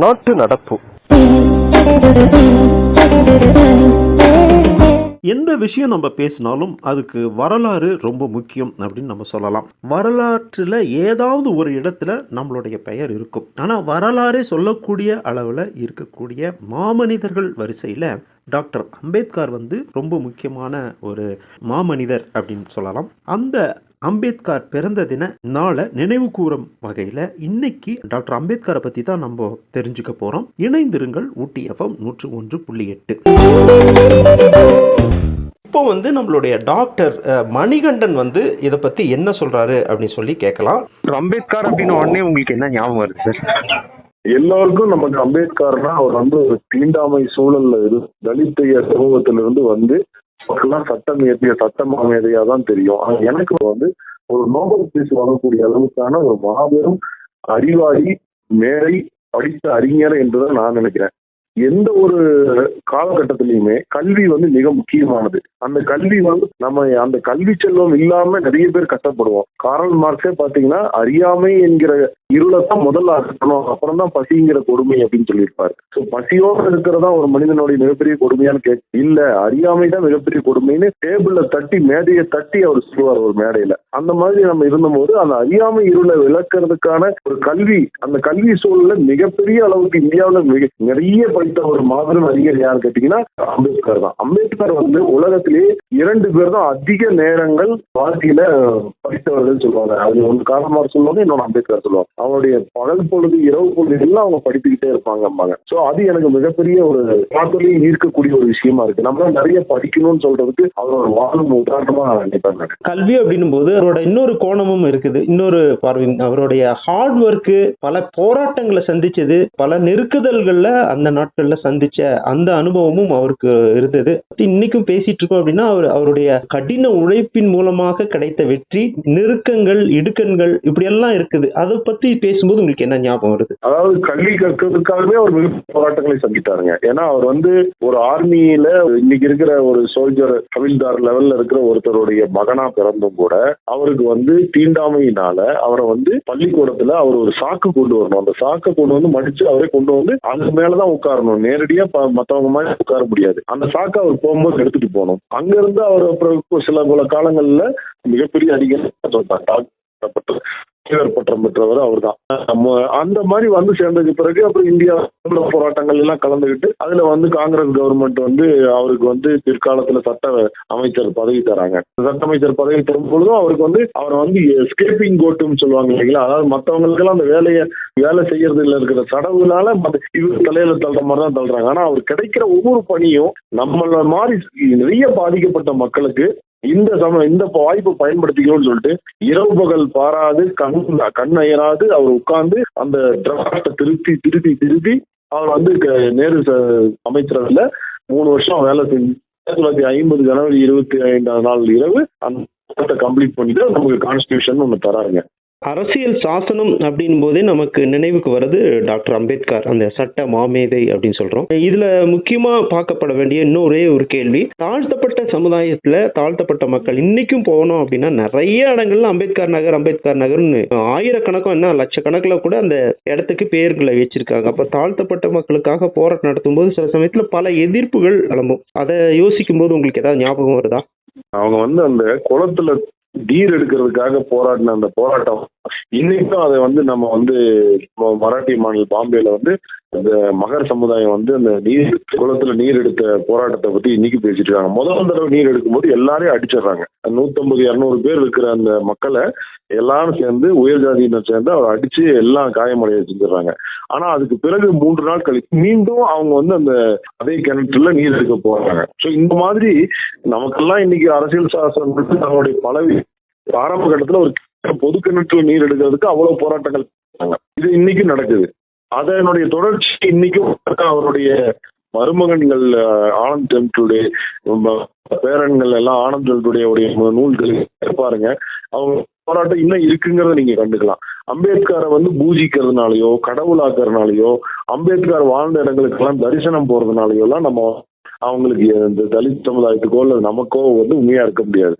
நாட்டு நடப்பு. எந்த விஷயம் நம்ம பேசினாலும் அதுக்கு வரலாறு ரொம்ப முக்கியம் அப்படின்னு நம்ம சொல்லலாம். வரலாற்றில் ஏதாவது ஒரு இடத்துல நம்மளுடைய பெயர் இருக்கும். ஆனால் வரலாறே சொல்லக்கூடிய அளவில் இருக்கக்கூடிய மாமனிதர்கள் வரிசையில் டாக்டர் அம்பேத்கர் வந்து ரொம்ப முக்கியமான ஒரு மாமனிதர் அப்படின்னு சொல்லலாம். அந்த அம்பேத்கர் பிறந்த தின நாளை நினைவு கூறும் வகையில் இன்னைக்கு டாக்டர் அம்பேத்கரை பற்றி தான் நம்ம தெரிஞ்சுக்க போகிறோம் இணைந்திருங்கள் ஊட்டி எஃப்எம் நூற்று ஒன்று புள்ளி எட்டு. இப்போ வந்து நம்மளுடைய டாக்டர் மணிகண்டன் வந்து இதை பற்றி என்ன சொல்கிறாரு அப்படின்னு சொல்லி கேட்கலாம். அம்பேத்கர் அப்படின்னு உடனே உங்களுக்கு என்ன ஞாபகம் வருது சார்? எல்லோருக்கும் நமக்கு அம்பேத்கர்னா அவர் வந்து ஒரு தீண்டாமை சூழல்ல இரு தலித்தைய சமூகத்திலிருந்து வந்து மக்கள்லாம் சட்டம் இயற்றிய சட்டமாக மாமேதையா தான் தெரியும். ஆனா எனக்கு வந்து ஒரு நோபல் பரிசு வாங்கக்கூடிய அளவுக்கான ஒரு மாபெரும் அறிவாளி மேலை படித்த அறிஞர் என்றுதான் நான் நினைக்கிறேன். எந்த ஒரு காலகட்டத்திலையுமே கல்வி வந்து மிக முக்கியமானது. அந்த கல்வி வந்து நம்ம அந்த கல்வி செல்வம் இல்லாம நிறைய பேர் கஷ்டப்படுவோம். காரல் மார்க்ஸே பாத்தீங்கன்னா அறியாமை என்கிற இருளை தான் முதல்ல அகற்றணும். அப்புறம் தான் பசிங்கிற கொடுமை அப்படின்னு சொல்லியிருப்பாரு. ஸோ பசியோடு இருக்கிறதா ஒரு மனிதனுடைய மிகப்பெரிய கொடுமையான்னு கேட்க இல்ல அறியாமை தான் மிகப்பெரிய கொடுமைன்னு டேபிள்ல தட்டி மேடையை தட்டி அவர் சொல்லுவார் ஒரு மேடையில. அந்த மாதிரி நம்ம இருந்தபோது அந்த அறியாமை இருளை விளக்குறதுக்கான ஒரு கல்வி அந்த கல்வி சூழல்ல மிகப்பெரிய அளவுக்கு இந்தியாவில் மிக நிறைய படித்த ஒரு மாபெரும் அறிஞர் யார் கேட்டீங்கன்னா அம்பேத்கர் தான். அம்பேத்கர் வந்து உலகத்திலேயே இரண்டு பேர் தான் அதிக நேரங்கள் வாழ்க்கையில படித்தவர்கள் சொல்லுவாங்க. அது ஒன்று காரணமாக சொல்லுவாங்க இன்னொன்று அம்பேத்கர் சொல்லுவாங்க அவருடைய பகல் பொழுது இரவு பொழுது எல்லாம் அவங்க படித்துக்கிட்டே இருப்பாங்கம்பாங்க. ஸோ அது எனக்கு மிகப்பெரிய ஒரு பார்க்கலையும் ஈர்க்கக்கூடிய ஒரு விஷயமா இருக்கு. நம்ம நிறைய படிக்கணும்னு சொல்றதுக்கு அவரோட வாழும் உதாரணமா நான். கல்வி அப்படின்னும் போது அவரோட இன்னொரு கோணமும் இருக்குது. இன்னொரு பார்வை அவருடைய ஹார்ட் ஒர்க்கு பல போராட்டங்களை சந்திச்சது பல நெருக்குதல்கள்ல அந்த நாட்டு நாட்கள்ல சந்திச்ச அந்த அனுபவமும் அவருக்கு இருந்தது. இன்னைக்கும் பேசிட்டு இருக்கோம் அப்படின்னா அவர் அவருடைய கடின உழைப்பின் மூலமாக கிடைத்த வெற்றி நெருக்கங்கள் இடுக்கண்கள் இப்படி எல்லாம் இருக்குது. அதை பத்தி பேசும்போது உங்களுக்கு என்ன ஞாபகம் வருது? அதாவது கல்வி கற்கிறதுக்காகவே அவர் போராட்டங்களை சந்தித்தாருங்க. ஏன்னா அவர் வந்து ஒரு ஆர்மியில இன்னைக்கு இருக்கிற ஒரு சோல்ஜர் கவிழ்தார் லெவல்ல இருக்கிற ஒருத்தருடைய மகனா பிறந்தும் கூட அவருக்கு வந்து தீண்டாமையினால அவரை வந்து பள்ளிக்கூடத்துல அவர் ஒரு சாக்கு கொண்டு வரணும். அந்த சாக்கை கொண்டு வந்து மடிச்சு அவரே கொண்டு வந்து அது மேலதான் உட்காரணும். நேரடியா ப- மத்தவங்க மாதிரி உட்கார முடியாது. அந்த சாக்கை அவர் போகும்போது எடுத்துட்டு போகணும். அங்க இருந்து அவர் அப்புறம் சில பல காலங்கள்ல மிகப்பெரிய அதிகம் தலைவர் பட்டம் பெற்றவர் அவர் தான் நம்ம அந்த மாதிரி வந்து சேர்ந்ததுக்கு பிறகு அப்புறம் இந்தியா போராட்டங்கள் எல்லாம் கலந்துக்கிட்டு அதுல வந்து காங்கிரஸ் கவர்மெண்ட் வந்து அவருக்கு வந்து பிற்காலத்துல சட்ட அமைச்சர் பதவி தராங்க. சட்ட அமைச்சர் பதவி தரும் பொழுதும் அவருக்கு வந்து அவர் வந்து ஸ்கேப்பிங் கோட்டுன்னு சொல்லுவாங்க இல்லைங்களா? அதாவது மற்றவங்களுக்கெல்லாம் அந்த வேலையை வேலை செய்யறதுல இருக்கிற சடவுனால இவர் தலையில தள்ளுற மாதிரி தான் தள்ளுறாங்க. ஆனா அவர் கிடைக்கிற ஒவ்வொரு பணியும் நம்மள மாதிரி நிறைய பாதிக்கப்பட்ட மக்களுக்கு இந்த சம இந்த வாய்ப்பு பயன்படுத்திக்கணும்னு சொல்லிட்டு இரவு பகல் பாராது கண் கண் அயராது அவர் உட்கார்ந்து அந்த டிராஃப்டை திருத்தி திருத்தி திருத்தி அவர் வந்து க- நேரு ச- அமைச்சரவையில் மூணு வருஷம் வேலை செஞ்சு ஆயிரத்தி தொள்ளாயிரத்தி ஐம்பது ஜனவரி இருபத்தி ஐந்தாம் நாள் இரவு அந்த கம்ப்ளீட் பண்ணிட்டு நமக்கு கான்ஸ்டியூஷன் ஒன்று தராருங்க. அரசியல் சாசனம் அப்படின் போதே நமக்கு நினைவுக்கு வருது டாக்டர் அம்பேத்கர் அந்த சட்ட மாமேதை அப்படின்னு சொல்றோம். இதுல முக்கியமா பார்க்கப்பட வேண்டிய இன்னொரே ஒரு கேள்வி. தாழ்த்தப்பட்ட சமுதாயத்துல தாழ்த்தப்பட்ட மக்கள் இன்னைக்கும் போனோம் அப்படின்னா நிறைய இடங்கள்ல அம்பேத்கர் நகர் அம்பேத்கர் நகர்னு ஆயிரக்கணக்கம் என்ன லட்சக்கணக்கில் கூட அந்த இடத்துக்கு பெயர்களை வச்சிருக்காங்க. அப்ப தாழ்த்தப்பட்ட மக்களுக்காக போராட்டம் நடத்தும் போது சில சமயத்துல பல எதிர்ப்புகள் கிளம்பும் அதை யோசிக்கும் போது உங்களுக்கு ஏதாவது ஞாபகம் வருதா? அவங்க வந்து அந்த குளத்துல டீர் எடுக்கிறதுக்காக போராடின அந்த போராட்டம் இன்னைக்கும் அதை வந்து நம்ம வந்து மராட்டி மராட்டிய மாநில பாம்பேல வந்து அந்த மகர் சமுதாயம் வந்து அந்த நீர் குளத்துல நீர் எடுத்த போராட்டத்தை பத்தி இன்னைக்கு பேசிட்டு இருக்காங்க. முதல் தடவை நீர் எடுக்கும்போது எல்லாரையும் அடிச்சிடுறாங்க. நூத்தம்பது இரநூறு பேர் இருக்கிற அந்த மக்களை எல்லாரும் சேர்ந்து உயர் ஜாதியினர் சேர்ந்து அவர் அடிச்சு எல்லாம் காயமடைய செஞ்சிடுறாங்க. ஆனா அதுக்கு பிறகு மூன்று நாள் கழித்து மீண்டும் அவங்க வந்து அந்த அதே கிணற்றுல நீர் எடுக்க போறாங்க. ஸோ இந்த மாதிரி நமக்கெல்லாம் இன்னைக்கு அரசியல் சாசனம் வந்து நம்மளுடைய பலவி ஆரம்ப கட்டத்துல ஒரு பொது கிணற்றுல நீர் எடுக்கிறதுக்கு அவ்வளவு போராட்டங்கள் இது இன்னைக்கு நடக்குது. அதனுடைய தொடர்ச்சி இன்னைக்கும் அவருடைய மருமகன்கள் ஆனந்த் டெம்டுடைய பேரன்கள் எல்லாம் ஆனந்த் டெம்டுடைய உடைய நூல்கள் பாருங்க. அவங்க போராட்டம் இன்னும் இருக்குங்கிறத நீங்க கண்டுக்கலாம். அம்பேத்கரை வந்து பூஜிக்கிறதுனாலயோ கடவுளாக்குறதுனாலயோ அம்பேத்கர் வாழ்ந்த இடங்களுக்கெல்லாம் தரிசனம் போறதுனாலயோ எல்லாம் நம்ம அவங்களுக்கு இந்த தலித் சமுதாயத்துக்கோ இல்லை நமக்கோ வந்து உண்மையா இருக்க முடியாது.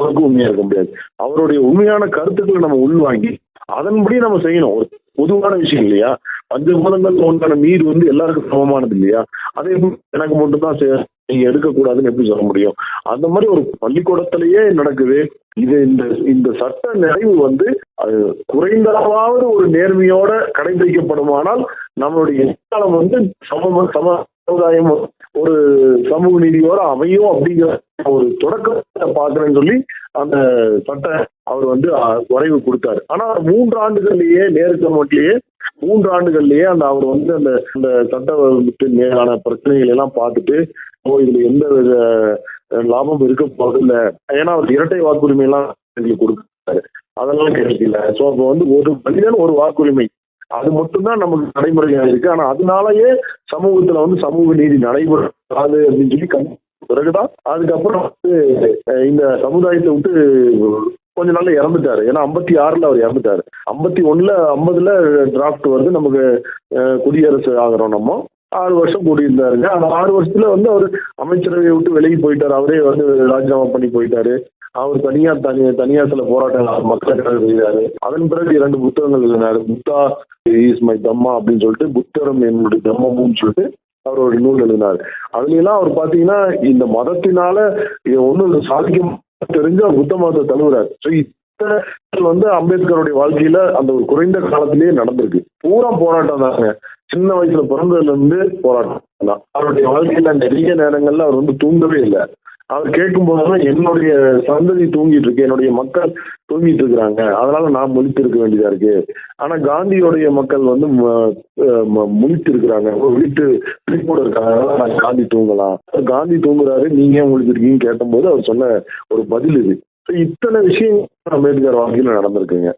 அவருக்கும் உண்மையா இருக்க முடியாது. அவருடைய உண்மையான கருத்துக்களை நம்ம உள்வாங்கி அதன்படி நம்ம செய்யணும். ஒரு பொதுவான விஷயம் இல்லையா? பஞ்சபூதங்கள் ஒன்றான நீர் வந்து எல்லாருக்கும் சமமானது இல்லையா? அதே எனக்கு மட்டும்தான் சே- நீங்க எடுக்கக்கூடாதுன்னு எப்படி சொல்ல முடியும்? அந்த மாதிரி ஒரு பள்ளிக்கூடத்திலேயே நடக்குது. இது இந்த இந்த சட்ட நிறைவு வந்து அது குறைந்தளவாவது ஒரு நேர்மையோட கடைபிடிக்கப்படுமானால் நம்மளுடைய எதிர்காலம் வந்து சம சம சமுதாயம் ஒரு சமூக நீதியோட அமையும் அப்படிங்கிற ஒரு தொடக்கத்தை பார்க்கறேன்னு சொல்லி அந்த சட்ட அவர் வந்து வரைவு கொடுத்தாரு. ஆனா மூன்று ஆண்டுகள்லயே நேருக்கு மட்டும் மூன்று ஆண்டுகள்லயே அந்த அவர் வந்து அந்த அந்த சட்ட மேலான பிரச்சனைகள் எல்லாம் பார்த்துட்டு ஓ இதுல எந்த வித லாபம் இருக்க போறதில்ல. ஏன்னா அவர் இரட்டை வாக்குரிமை எல்லாம் எங்களுக்கு கொடுத்தாரு. அதெல்லாம் கிடைக்கல. ஸோ அப்போ வந்து ஒரு மனிதன் ஒரு வாக்குரிமை அது மட்டும்தான் நமக்கு நடைமுறையாக இருக்கு. ஆனா அதனாலயே சமூகத்துல வந்து சமூக நீதி நடைபெறாது அப்படின்னு சொல்லி கண் பிறகுதான் அதுக்கப்புறம் வந்து இந்த சமுதாயத்தை விட்டு கொஞ்ச நாள்ல இறந்துட்டாரு. ஏன்னா ஐம்பத்தி ஆறுல அவர் இறந்துட்டாரு. ஐம்பத்தி ஒண்ணுல ஐம்பதுல டிராஃப்ட் வந்து நமக்கு குடியரசு ஆகிறோம் நம்ம. ஆறு வருஷம் கூடியிருந்தாருங்க. அந்த ஆறு வருஷத்துல வந்து அவர் அமைச்சரவையை விட்டு விலகி போயிட்டாரு. அவரே வந்து ராஜினாமா பண்ணி போயிட்டாரு. அவர் தனியா தனி தனியார் சில போராட்டங்கள் மக்களுக்காக செய்தாரு அதன் பிறகு இரண்டு புத்தகங்கள் எழுதினாரு. புத்தா இஸ் மை தம்மா அப்படின்னு சொல்லிட்டு புத்தரம் என்னுடைய தம்மமும் சொல்லிட்டு அவர் ஒரு நூல் எழுதினார். அதுல எல்லாம் அவர் பாத்தீங்கன்னா இந்த மதத்தினால இது சாதிக்க தெரிஞ்சு அவர் புத்த மதத்தை தழுவுறாரு. ஸோ இத்தனை வந்து அம்பேத்கருடைய வாழ்க்கையில அந்த ஒரு குறைந்த காலத்திலேயே நடந்திருக்கு. பூரா போராட்டம் தாங்க. சின்ன வயசுல பிறந்ததுல இருந்து போராட்டம். தான் அவருடைய வாழ்க்கையில நிறைய நேரங்கள்ல அவர் வந்து தூங்கவே இல்லை. அவர் கேட்கும் போதெல்லாம் என்னுடைய சந்ததி தூங்கிட்டு இருக்கு என்னுடைய மக்கள் தூங்கிட்டு இருக்கிறாங்க. அதனால நான் முழித்து இருக்க வேண்டியதா இருக்கு. ஆனா காந்தியோடைய மக்கள் வந்து ம- ம- முழித்து இருக்கிறாங்க விழித்து விழிப்போடு இருக்காங்க. நான் காந்தி தூங்கலாம். காந்தி தூங்குறாரு நீங்க ஏன் முழிச்சிருக்கீங்கன்னு கேட்டபோது அவர் சொன்ன ஒரு பதில் இது. இத்தனை விஷயம் அம்பேத்கர் வாழ்க்கையில நடந்திருக்குங்க.